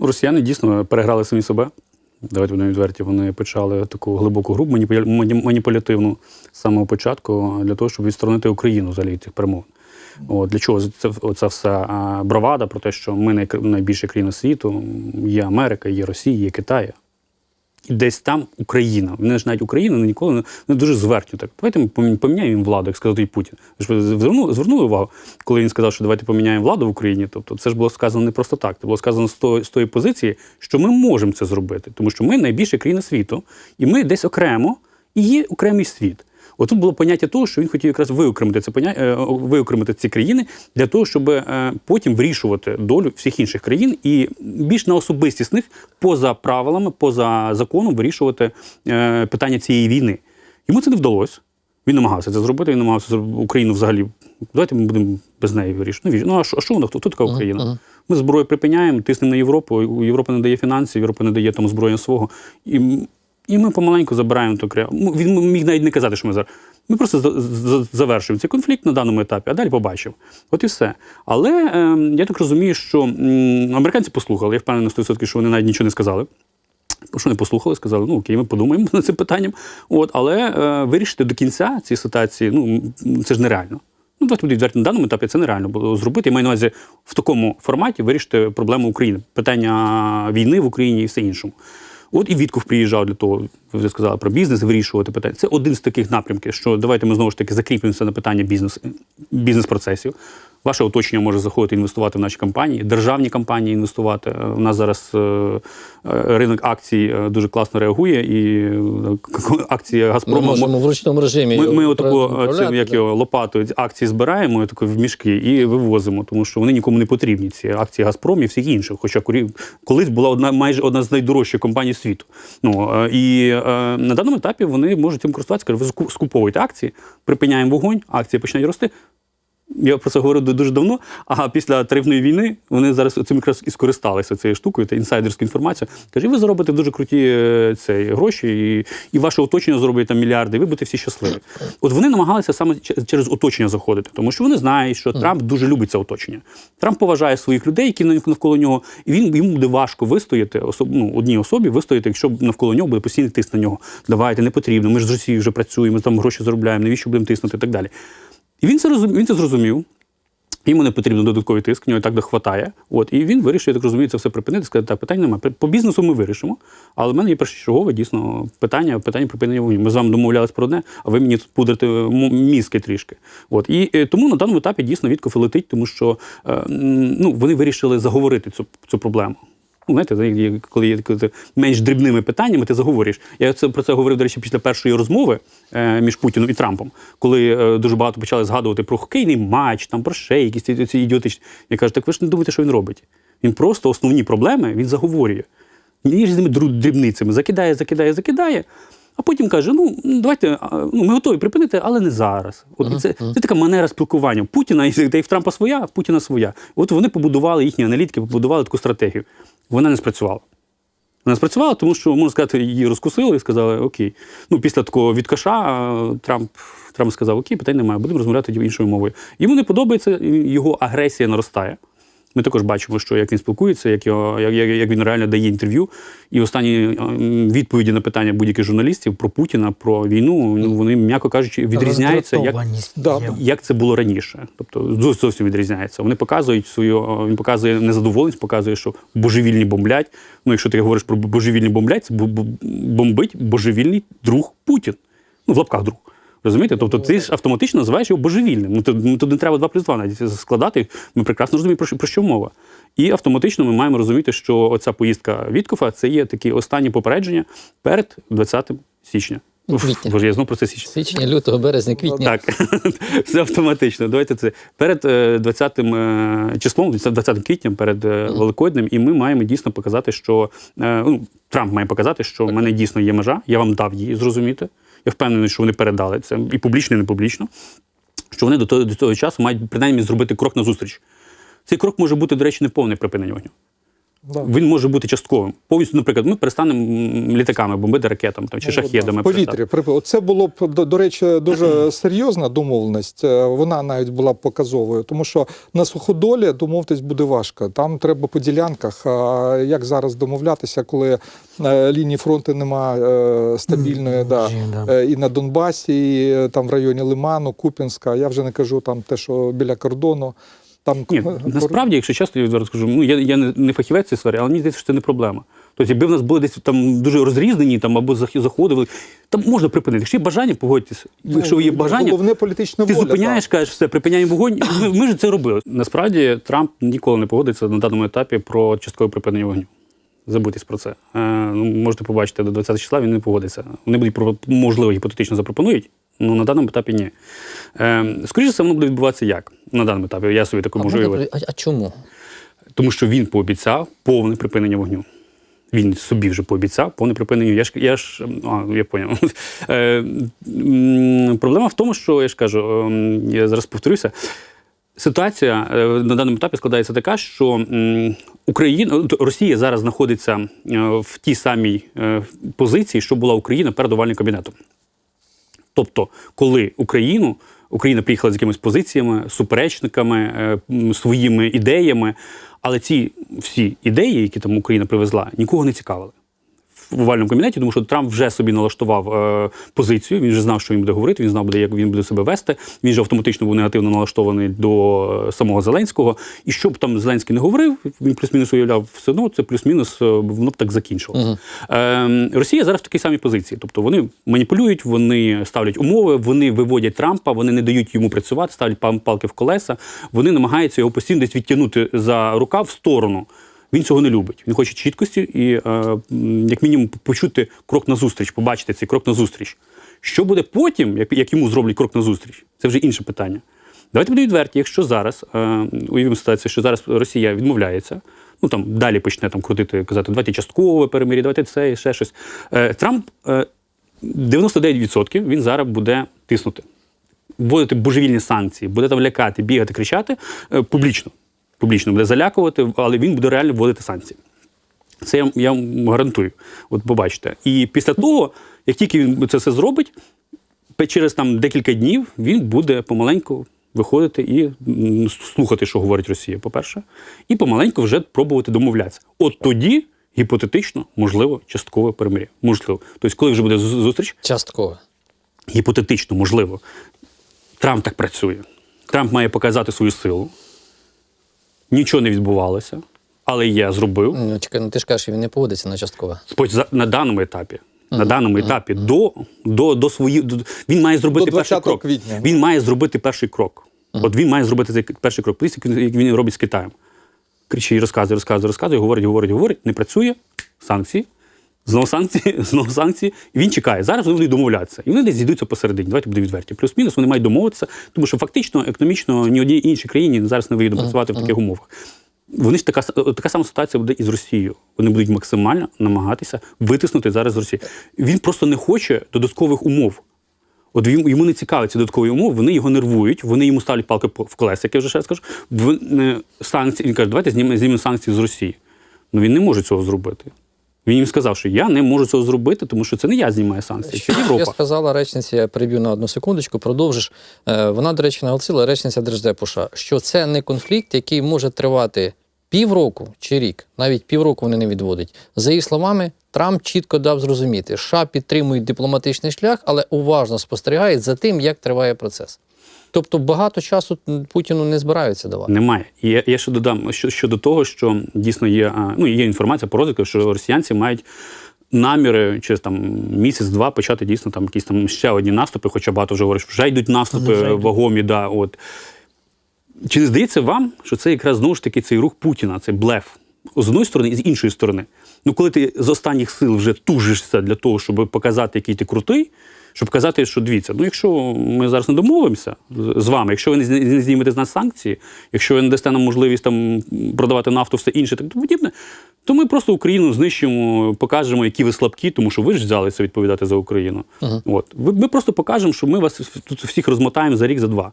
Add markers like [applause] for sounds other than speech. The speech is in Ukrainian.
Ну, Росіяни дійсно переграли самі себе. Давайте будемо відверті. Вони почали таку глибоку гру маніпуля- мані- маніпулятивну з самого початку для того, щоб відсторонити Україну взагалі від цих перемовин. От, для чого це оця вся а, бравада про те, що ми най- найбільша країна світу, є Америка, є Росія, є Китай. І десь там Україна. Вони ж навіть Україна ну, ніколи не, дуже зверхньо так. Давайте ми поміняємо їм владу, як сказав той Путін. Ви ж звернули, звернули увагу, коли він сказав, що давайте поміняємо владу в Україні. Тобто це ж було сказано не просто так. Це було сказано з тої, з тої позиції, що ми можемо це зробити, тому що ми найбільша країна світу, і ми десь окремо і є окремий світ. Отут було поняття того, що він хотів якраз виокремити це поня... е, виокремити ці країни для того, щоб е, потім вирішувати долю всіх інших країн і більш на особистісних, поза правилами, поза законом, вирішувати е, питання цієї війни. Йому це не вдалося. Він намагався це зробити. Він намагався зробити Україну взагалі. Давайте ми будемо без неї вирішити. Ну, ну а що, а що вона? Хто, хто така Україна? Ми зброю припиняємо, тиснемо на Європу. Європа не дає фінансів, Європа не дає там озброєння свого. І, і ми помаленьку забираємо кря. Ну, Він міг навіть не казати, що ми зараз. Ми просто за- за- завершуємо цей конфлікт на даному етапі, а далі побачимо. От і все. Але е, я так розумію, що м, американці послухали. Я впевнений на 100%, що вони навіть нічого не сказали. Що не послухали, сказали, ну окей, ми подумаємо [laughs] над цим питанням. От, але е, вирішити до кінця цієї ситуації, ну це ж нереально. Ну, давайте буде відверто на даному етапі це нереально було зробити. Я маю на увазі в такому форматі вирішити проблему України, питання війни в Україні і все іншому. От і Вітков приїжджав для того, ви вже сказали про бізнес, вирішувати питання. Це один з таких напрямків, що давайте ми знову ж таки закріпимося на питання бізнес, бізнес-процесів. Ваше оточення може заходити інвестувати в наші компанії, державні компанії інвестувати. Е, У нас зараз е, е, ринок акцій дуже класно реагує, і [laughs] акції Ми Газпрому можемо в ручному режимі. ми, ми отаку цим, як його лопатою акції збираємо таку в мішки і вивозимо, тому що вони нікому не потрібні. Ці акції Газпром і всіх інших. Хоча колись була одна майже одна з найдорожчих компаній світу. Ну і на даному етапі вони можуть цим користуватися. Кажуть, ви скуповуєте акції, припиняємо вогонь, акції починають рости. Я про це говорив дуже давно. А після тарифної війни вони зараз цим якраз і скористалися цією штукою та інсайдерською інформацією. Каже, ви заробите дуже круті е, це, гроші, і, і ваше оточення зробить там мільярди, і ви будете всі щасливі. От вони намагалися саме через оточення заходити, тому що вони знають, що Трамп дуже любить це оточення. Трамп поважає своїх людей, які нав- навколо нього, і він йому буде важко вистояти особ, ну, одній особі, вистояти, якщо навколо нього буде постійний тиск на нього. Давайте, не потрібно. Ми ж з Росією вже працюємо, там гроші заробляємо, навіщо будемо тиснути і так далі. І він це розум... він це зрозумів. Йому не потрібен додатковий тиск, нього і так дохватає. От, і він вирішив, так розумію, це все припинити, сказати, так, питань немає. По бізнесу ми вирішимо. Але в мене є першочергове дійсно питання, питання припинення вогню. Ми з вами домовлялись про одне, а ви мені тут пудрите мізки трішки. От. І е, тому на даному етапі дійсно Вітков і летить, тому що е, ну, вони вирішили заговорити цю, цю проблему. Знаєте, коли є менш дрібними питаннями, ти заговориш. Я це про це говорив, до речі, після першої розмови е, між Путіном і Трампом, коли е, дуже багато почали згадувати про хокейний матч, там про ще якісь ці, ці ідіотичні. Я кажу, так ви ж не думаєте, що він робить? Він просто основні проблеми він заговорює. Ніж з ними дрібницями закидає, закидає, закидає. А потім каже: ну давайте ну, ми готові припинити, але не зараз. От це, це така манера спілкування. Путіна і в Трампа своя, в Путіна своя. От вони побудували їхні аналітики, побудували таку стратегію. Вона не спрацювала. Вона спрацювала, тому що, можна сказати, її розкусили і сказали, окей. Ну, після такого відкаша Трамп, Трамп сказав, окей, питань немає, будемо розмовляти іншою мовою. Йому не подобається, його агресія наростає. Ми також бачимо, що як він спілкується, як, його, як, як, він реально дає інтерв'ю. І останні ем, відповіді на питання будь-яких журналістів про Путіна, про війну, ну, вони, м'яко кажучи, відрізняються. Як, Да, як це було раніше. Тобто зовсім відрізняється. Вони показують свою, е, він показує незадоволеність, показує, що божевільні бомблять. Ну, якщо ти говориш про божевільні бомблять, це бомбить божевільний друг Путін. Ну, в лапках друг. Розумієте? Тобто ти ж автоматично називаєш його божевільним. Ну, то- ну, тут не треба 2 плюс 2 навіть складати. Ми прекрасно розуміємо, про що, про що мова. І автоматично ми маємо розуміти, що оця поїздка Віткофа це є такі останні попередження перед 20 січня. Уф, Квітня. Боже, я знову про це січня. Січня, лютого, березня, квітня. Так, [laughs] все автоматично. Давайте це перед е, 20 е, числом, 20 квітня, перед е, Великоднем, і ми маємо дійсно показати, що е, ну, Трамп має показати, що в мене дійсно є межа. Я вам дав її зрозуміти. Я впевнений, що вони передали це і публічно, і не публічно. Що вони до того, до того часу мають принаймні зробити крок назустріч. Цей крок може бути, до речі, не повне припинення вогню. Да. Він може бути частковим. Повністю, наприклад, ми перестанемо літаками бомбити ракетами там, чи Ну, шахедами. В повітрі. Це було б, до, до речі, дуже [clears throat] серйозна домовленість. Е, Вона навіть була показовою, тому що на суходолі домовитись буде важко. Там треба по ділянках. А як зараз домовлятися, коли е, лінії фронту немає е, стабільної, да. І на Донбасі, і там в районі Лиману, Купінська. Я вже не кажу там те, що біля кордону. Там Ні, насправді, якщо чесно, я зараз скажу, ну я, я не, не фахівець цій сфері, але мені здається, що це не проблема. Тобто, якби в нас були десь там дуже розрізнені, там або зах- заходили, там можна припинити. Якщо є бажання, погодьтесь. Якщо є бажання, Ну, головне політична ти воля. зупиняєш, кажеш, все, припиняємо вогонь. Ми, ми ж це робили. Насправді Трамп ніколи не погодиться на даному етапі про часткове припинення вогню. Забудьтесь про це. Е, ну, можете побачити до 20 числа, він не погодиться. Вони будуть можливо гіпотетично запропонують. Ну на даному етапі ні. Е, скоріше все, воно буде відбуватися як на даному етапі. Я собі таку можу уявити. а, а чому? Тому що він пообіцяв повне припинення вогню. Він собі вже пообіцяв повне припинення. Я ж я ж а, я поняв. [laughs] Е, проблема в тому, що я ж кажу, ем, я зараз повторюся. Ситуація е, на даному етапі складається така, що Україна Росія зараз знаходиться е, в тій самій е, позиції, що була Україна перед овальним кабінетом. Тобто, коли Україну Україна приїхала з якимись позиціями, суперечниками, е, своїми ідеями, але ці всі ідеї, які там Україна привезла, нікого не цікавили. В овальному кабінеті, тому що Трамп вже собі налаштував е, позицію. Він вже знав, що він буде говорити. Він знав, буде, як він буде себе вести. Він же автоматично був негативно налаштований до е, самого Зеленського. І що б там Зеленський не говорив, він плюс-мінус уявляв все одно. Це плюс-мінус е, воно б так закінчилося. Е, Росія зараз в такій самій позиції. Тобто вони маніпулюють, вони ставлять умови, вони виводять Трампа, вони не дають йому працювати, ставлять палки в колеса. Вони намагаються його постійно десь відтягнути за рукав в сторону. Він цього не любить. Він хоче чіткості і, е, як мінімум, почути крок назустріч, побачити цей крок назустріч. Що буде потім, як, йому зроблять крок назустріч? Це вже інше питання. Давайте будемо відверті, якщо зараз е, уявимо ситуацію, що зараз Росія відмовляється, ну там далі почне там крутити, казати, давайте часткове перемир'я, давайте це і ще щось. Е, Трамп е, 99% він зараз буде тиснути вводити божевільні санкції, буде там лякати, бігати, кричати публічно. Публічно буде залякувати, але він буде реально вводити санкції. Це я, я вам гарантую. От побачите. І після того, як тільки він це все зробить, через там декілька днів він буде помаленьку виходити і слухати, що говорить Росія, по-перше, і помаленьку вже пробувати домовлятися. От тоді, гіпотетично, можливо, часткове перемир'я. Можливо. Тобто, коли вже буде зустріч, Частково. гіпотетично, можливо. Трамп так працює. Трамп має показати свою силу. Нічого не відбувалося, але я зробив. Ну, чекай, ну ти ж кажеш, що він не погодиться на часткове. Спо- за- на даному етапі. На даному етапі до, до, до свої, до, він має зробити До перший 20 крок. квітня. Він має зробити перший крок. От він має зробити цей перший крок. Подивіться, як він- як він робить з Китаєм. Кричить, розказує, розказує, розказує, говорить, говорить, говорить, не працює, санкції. Знову санкції, [laughs] знову санкції. І він чекає. Зараз вони будуть домовлятися. І вони десь зійдуться посередині. Давайте будемо відверті. Плюс-мінус вони мають домовитися, тому що фактично, економічно, ні одній іншій країні зараз не вийде працювати в таких умовах. Вони ж така, така сама ситуація буде і з Росією. Вони будуть максимально намагатися витиснути зараз з Росії. Він просто не хоче додаткових умов. От він- йому не цікаві ці додаткові умови, вони його нервують, вони йому ставлять палки в колеса, як я вже ще скажу. Е, санкції, він каже, давайте знімемо, знімемо санкції з Росії. Ну він не може цього зробити. Він їм сказав, що я не можу цього зробити, тому що це не я знімаю санкції, це Я Європа. сказала речниці, я переб'ю на одну секундочку, продовжиш. Е, Вона, до речі, наголосила, речниця Держдепу США, що це не конфлікт, який може тривати півроку чи рік, навіть півроку вони не відводять. За її словами, Трамп чітко дав зрозуміти, США підтримують дипломатичний шлях, але уважно спостерігають за тим, як триває процес. Тобто багато часу Путіну не збираються давати. Немає. І я, я ще додам що, щодо того, що дійсно є, ну, є інформація по розвитку, що росіянці мають наміри через там місяць-два почати дійсно там якісь там ще одні наступи, хоча багато вже говорить, що вже йдуть наступи вагомі. Да, от. Чи не здається вам, що це якраз знову ж таки цей рух Путіна, цей блеф? З одної сторони і з іншої сторони. Ну, коли ти з останніх сил вже тужишся для того, щоб показати, який ти крутий, щоб казати, що дивіться, ну якщо ми зараз не домовимося з- вами, якщо ви не знімете з нас санкції, якщо ви не дасте нам можливість там продавати нафту, все інше, так подібне, то ми просто Україну знищимо, покажемо, які ви слабкі, тому що ви ж взялися відповідати за Україну. От ви- ми просто покажемо, що ми вас тут всіх розмотаємо за рік, за два.